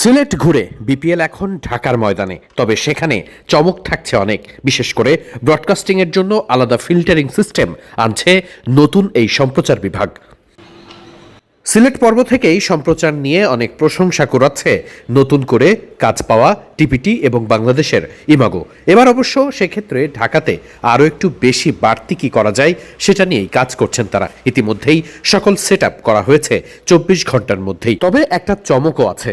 সিলেট ঘুরে বিপিএল এখন ঢাকার ময়দানে, তবে সেখানে চমক থাকছে অনেক। বিশেষ করে ব্রডকাস্টিংয়ের জন্য আলাদা ফিল্টারিং সিস্টেম আনছে নতুন এই সম্প্রচার বিভাগ। সিলেট পর্ব থেকেই সম্প্রচার নিয়ে অনেক প্রশংসা কুড়াচ্ছে নতুন করে কাজ পাওয়া টিপিটি এবং বাংলাদেশের ইমাগো। এবার অবশ্য সেক্ষেত্রে ঢাকাতে আরও একটু বেশি বাড়তি কি করা যায় সেটা নিয়েই কাজ করছেন তারা। ইতিমধ্যেই সকল সেট করা হয়েছে চব্বিশ ঘণ্টার মধ্যেই। তবে একটা চমকও আছে।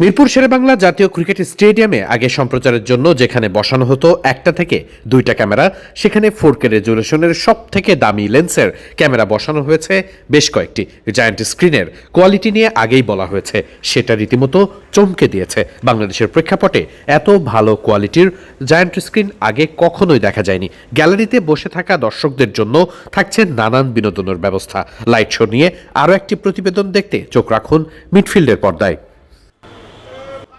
মিরপুর শেরেবাংলা জাতীয় ক্রিকেট স্টেডিয়ামে আগে সম্প্রচারের জন্য যেখানে বসানো হতো একটা থেকে দুইটা ক্যামেরা, সেখানে ফোর কে রেজুলেশনের সব থেকে দামি লেন্সের ক্যামেরা বসানো হয়েছে বেশ কয়েকটি জায়ান্ট স্ক্রিনের। কোয়ালিটি নিয়ে আগেই বলা হয়েছে, সেটা রীতিমতো চমকে দিয়েছে। বাংলাদেশের প্রেক্ষাপটে এত ভালো কোয়ালিটির জায়ান্ট স্ক্রিন আগে কখনোই দেখা যায়নি। গ্যালারিতে বসে থাকা দর্শকদের জন্য থাকছে নানান বিনোদনের ব্যবস্থা। লাইট শো নিয়ে আরও একটি প্রতিবেদন দেখতে চোখ রাখুন মিডফিল্ডের পর্দায়।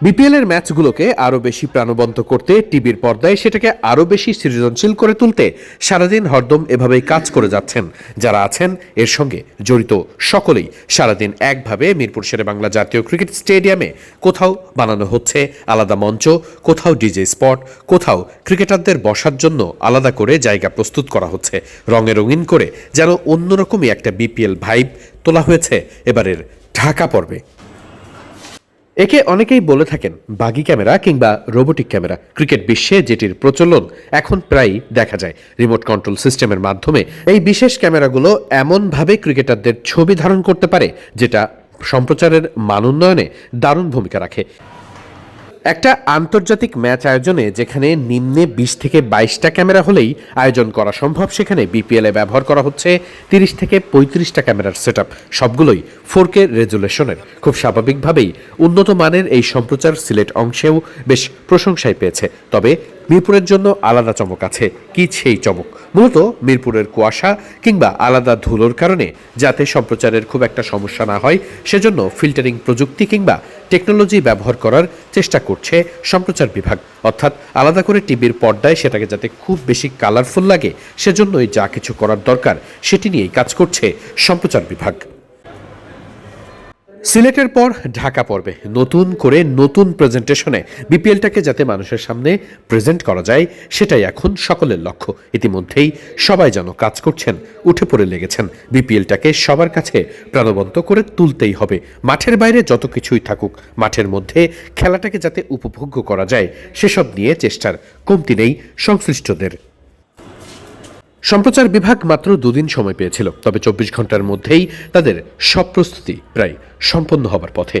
বিপিএল এর ম্যাচগুলোকে আরও বেশি প্রাণবন্ত করতে টিভির পর্দায় সেটাকে আরও বেশি সৃজনশীল করে তুলতে সারাদিন হরদম এভাবেই কাজ করে যাচ্ছেন। যারা আছেন, এর সঙ্গে জড়িত সকলেই সারাদিন একভাবে মিরপুর শেরে বাংলা জাতীয় ক্রিকেট স্টেডিয়ামে কোথাও বানানো হচ্ছে আলাদা মঞ্চ, কোথাও ডিজে স্পট, কোথাও ক্রিকেটারদের বসার জন্য আলাদা করে জায়গা প্রস্তুত করা হচ্ছে। রঙে রঙিন করে যেন অন্যরকমই একটা বিপিএল ভাইব তোলা হয়েছে এবারের ঢাকা পর্বে। একে অনেকেই বলে থাকেন বাগি ক্যামেরা কিংবা রোবোটিক ক্যামেরা। ক্রিকেট বিশ্বে যেটির প্রচলন এখন প্রায়ই দেখা যায়। রিমোট কন্ট্রোল সিস্টেমের মাধ্যমে এই বিশেষ ক্যামেরাগুলো এমনভাবে ক্রিকেটারদের ছবি ধারণ করতে পারে, যেটা সম্প্রচারের মান উন্নয়নে দারুণ ভূমিকা রাখে। একটা আন্তর্জাতিক ম্যাচ আয়োজনে যেখানে নিম্নে বিশ থেকে বাইশটা ক্যামেরা হলেই আয়োজন করা সম্ভব, সেখানে বিপিএলে ব্যবহার করা হচ্ছে তিরিশ থেকে পঁয়ত্রিশটা ক্যামেরার সেট সবগুলোই ফোর কে রেজুলেশনের। খুব স্বাভাবিকভাবেই উন্নত মানের এই সম্প্রচার সিলেট অংশেও বেশ প্রশংসায় পেয়েছে। তবে মিরপুরের জন্য আলাদা চমক আছে। কি সেই চমক? মূলত মিরপুরের কুয়াশা কিংবা আলাদা ধুলোর কারণে যাতে সম্প্রচারের খুব একটা সমস্যা না হয়, সেজন্য ফিল্টারিং প্রযুক্তি কিংবা টেকনোলজি ব্যবহার করার চেষ্টা করছে সম্প্রচার বিভাগ। অর্থাৎ আলাদা করে টিভির পর্দায় সেটাকে যাতে খুব বেশি কালারফুল লাগে, সেজন্যই যা কিছু করার দরকার, সেটি নিয়েই কাজ করছে সম্প্রচার বিভাগ। সিলেটের পর ঢাকা পর্বে নতুন করে নতুন প্রেজেন্টেশনে বিপিএলটাকে যাতে মানুষের সামনে প্রেজেন্ট করা যায়, সেটাই এখন সকলের লক্ষ্য। ইতিমধ্যেই সবাই যেন কাজ করছেন, উঠে পড়ে লেগেছেন। বিপিএলটাকে সবার কাছে প্রাণবন্ত করে তুলতেই হবে। মাঠের বাইরে যত কিছুই থাকুক, মাঠের মধ্যে খেলাটাকে যাতে উপভোগ্য করা যায়, সেসব নিয়ে চেষ্টার কমতি নেই সংশ্লিষ্টদের। সম্প্রচার বিভাগ মাত্র দুদিন সময় পেয়েছিল, তবে চব্বিশ ঘণ্টার মধ্যেই তাদের সব প্রস্তুতি প্রায় সম্পন্ন হবার পথে।